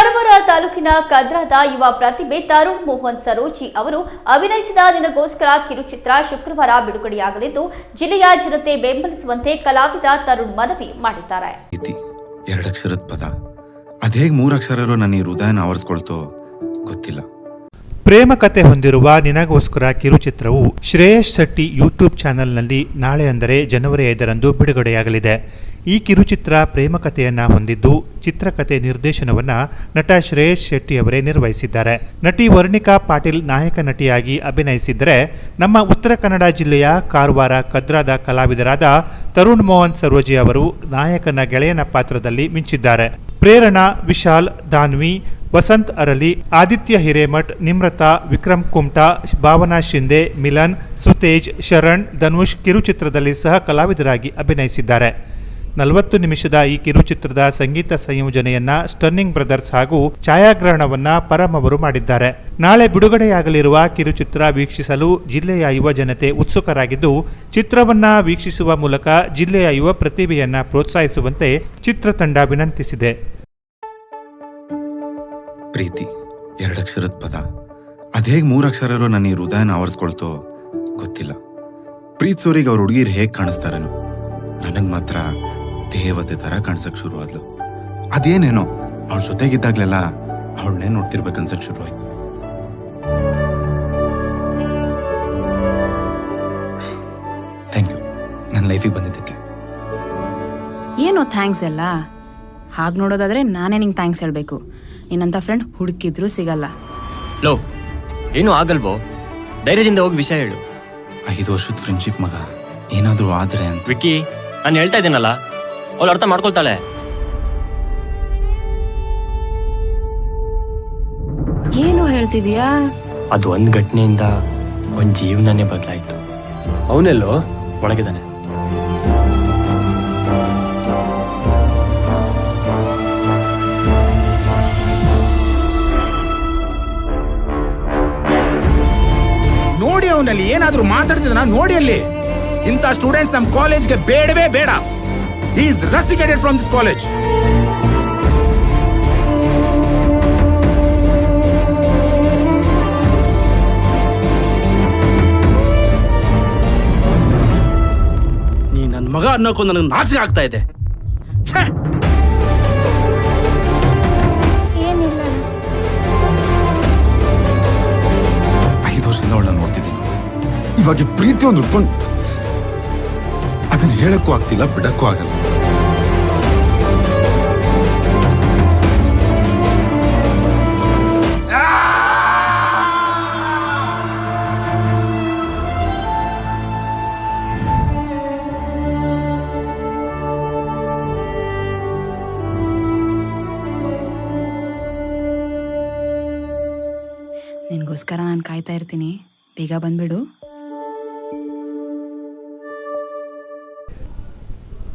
ಕಾರವಾರ ತಾಲೂಕಿನ ಕದ್ರಾದ ಯುವ ಪ್ರತಿಭೆ ತರುಣ್ ಮೋಹನ್ ಸರೋಜಿ ಅವರು ಅಭಿನಯಿಸಿದ ದಿನಗೋಸ್ಕರ ಕಿರುಚಿತ್ರ ಶುಕ್ರವಾರ ಬಿಡುಗಡೆಯಾಗಲಿದ್ದು ಜಿಲ್ಲೆಯ ಜನತೆ ಬೆಂಬಲಿಸುವಂತೆ ಕಲಾವಿದ ತರುಣ್ ಮನವಿ ಮಾಡಿದ್ದಾರೆ. ಎರಡಕ್ಷರದ ಪದ. ಅದೇಗ್ ಮೂರಕ್ಷರರು ನನ್ನ ಈ ಹೃದಯನ ಆವರಿಸ್ಕೊಳ್ತೋ ಗೊತ್ತಿಲ್ಲ. ಪ್ರೇಮ ಕತೆ ಹೊಂದಿರುವ ನಿನಗೋಸ್ಕರ ಕಿರುಚಿತ್ರವು ಶ್ರೇಯಸ್ ಶೆಟ್ಟಿ ಯೂಟ್ಯೂಬ್ ಚಾನೆಲ್ನಲ್ಲಿ ನಾಳೆ ಅಂದರೆ ಜನವರಿ ಐದರಂದು ಬಿಡುಗಡೆಯಾಗಲಿದೆ. ಈ ಕಿರುಚಿತ್ರ ಪ್ರೇಮ ಕಥೆಯನ್ನ ಹೊಂದಿದ್ದು ಚಿತ್ರಕಥೆ ನಿರ್ದೇಶನವನ್ನ ನಟ ಶ್ರೇಯಸ್ ಶೆಟ್ಟಿ ಅವರೇ ನಿರ್ವಹಿಸಿದ್ದಾರೆ. ನಟಿ ವರ್ಣಿಕಾ ಪಾಟೀಲ್ ನಾಯಕ ನಟಿಯಾಗಿ ಅಭಿನಯಿಸಿದರೆ ನಮ್ಮ ಉತ್ತರ ಕನ್ನಡ ಜಿಲ್ಲೆಯ ಕಾರವಾರ ಕದ್ರಾದ ಕಲಾವಿದರಾದ ತರುಣ್ ಮೋಹನ್ ಸರೋಜಿ ಅವರು ನಾಯಕನ ಗೆಳೆಯನ ಪಾತ್ರದಲ್ಲಿ ಮಿಂಚಿದ್ದಾರೆ. ಪ್ರೇರಣಾ, ವಿಶಾಲ್, ದಾನ್ವಿ, ವಸಂತ್ ಅರಲಿ ಆದಿತ್ಯ ಹಿರೇಮಠ್, ನಿಮ್ರತಾ, ವಿಕ್ರಮ್ ಕುಮ್ಟಾ, ಭಾವನಾ ಶಿಂದೆ ಮಿಲನ್, ಸುತೇಜ್, ಶರಣ್, ಧನುಷ್ ಕಿರುಚಿತ್ರದಲ್ಲಿ ಸಹ ಕಲಾವಿದರಾಗಿ ಅಭಿನಯಿಸಿದ್ದಾರೆ. ನಲವತ್ತು ನಿಮಿಷದ ಈ ಕಿರುಚಿತ್ರದ ಸಂಗೀತ ಸಂಯೋಜನೆಯನ್ನ ಸ್ಟರ್ನಿಂಗ್ ಬ್ರದರ್ಸ್ ಹಾಗೂ ಛಾಯಾಗ್ರಹಣವನ್ನ ಪರಮ್ ಅವರು ಮಾಡಿದ್ದಾರೆ. ನಾಳೆ ಬಿಡುಗಡೆಯಾಗಲಿರುವ ಕಿರುಚಿತ್ರ ವೀಕ್ಷಿಸಲು ಜಿಲ್ಲೆಯ ಯುವ ಜನತೆ ಉತ್ಸುಕರಾಗಿದ್ದು, ಚಿತ್ರವನ್ನ ವೀಕ್ಷಿಸುವ ಮೂಲಕ ಜಿಲ್ಲೆಯ ಯುವ ಪ್ರತಿಭೆಯನ್ನ ಪ್ರೋತ್ಸಾಹಿಸುವಂತೆ ಚಿತ್ರತಂಡ ವಿನಂತಿಸಿದೆ. ಪ್ರೀತಿ, ಎರಡಕ್ಷರದ ಪದ. ಅದೇಗ್ ಮೂರಕ್ಷರರು ನನ್ನ ಈ ಹೃದಯನ ಆವರಿಸ್ಕೊಳ್ತೋ ಗೊತ್ತಿಲ್ಲ. ಪ್ರೀತ್ ಸೋರಿಗೆ ಅವ್ರ ಹುಡುಗಿರು ಹೇಗೆ ಕಾಣಿಸ್ತಾರೇನು. ನನಗೆ ಮಾತ್ರ ದೇವತೆ ತರ ಕಾಣ್ಸಕ್ ಶುರು ಆದ್ಲು. ಅದೇನೇನೋ ಅವಳ ಜೊತೆಗಿದ್ದಾಗ್ಲೆಲ್ಲ ಅವಳನ್ನೇ ನೋಡ್ತಿರ್ಬೇಕನ್ಸಕ್ ಶುರು ಆಯ್ತು. ಥ್ಯಾಂಕ್ ಯು ನನ್ನ ಲೈಫಿಗೆ ಬಂದಿದ್ದಕ್ಕೆ. ಏನೋ ಥ್ಯಾಂಕ್ಸ್ ಎಲ್ಲ. ಹಾಗೆ ನೋಡೋದಾದ್ರೆ ನಾನೇ ನಿಂಗೆ ಥ್ಯಾಂಕ್ಸ್ ಹೇಳಬೇಕು. ನಿನ್ನಂಥ ಫ್ರೆಂಡ್ ಹುಡುಕಿದ್ರೂ ಸಿಗಲ್ಲ. ಲೋ ಏನು ಆಗಲ್ವೋ? ಧೈರ್ಯದಿಂದ ಹೋಗಿ ವಿಷಯ ಹೇಳು. ಐದು ವರ್ಷದ ಫ್ರೆಂಡ್ಶಿಪ್ ಮಗ ಏನಾದ್ರೂ ಆದ್ರೆ ಅಂತ. ವಿಕ್ಕಿ ನಾನು ಹೇಳ್ತಾ ಇದ್ದೀನಲ್ಲ? ಅವಳು ಅರ್ಥ ಮಾಡ್ಕೊಳ್ತಾಳೆ. ಏನು ಹೇಳ್ತಿದ್ಯಾ? ಅದು ಒಂದ್ ಘಟನೆಯಿಂದ ಒಂದ್ ಜೀವನನೇ ಬದಲಾಯ್ತು. ಅವನೆಲ್ಲೋ ಒಳಗಿದಾನೆ ನೋಡಿ ಅವನಲ್ಲಿ ಏನಾದ್ರೂ ಮಾತಾಡ್ತಿದ್ದಾನ? ನೋಡಿ ಅಲ್ಲಿ. ಇಂಥ ಸ್ಟೂಡೆಂಟ್ಸ್ ನಮ್ಮ ಕಾಲೇಜ್ಗೆ ಬೇಡವೇ ಬೇಡ. Is rusticated from this college ನೀ ನನ್ನ ಮಗ ಅನ್ನೋಕು ನನಗೆ ನಾಚಿಕೆ ಆಗ್ತಾ ಇದೆ. ಛೇ! ಐದು ವರ್ಷದಿಂದ ಅವಳನ್ನ ನೋಡ್ತಿದ್ದೀನಿ. ಇವಾಗ ಈ ಪ್ರೀತಿ ಒಂದು ಉಟ್ಕೊಂಡು ಹೇಳಕ್ಕೂ ಆಗ್ತಿಲ್ಲ ಬಿಡಕ್ಕೂ ಆಗಲ್ಲ. ನಿನಗೋಸ್ಕರ ನಾನು ಕಾಯ್ತಾ ಇರ್ತೀನಿ. ಬೇಗ ಬಂದ್ಬಿಡು.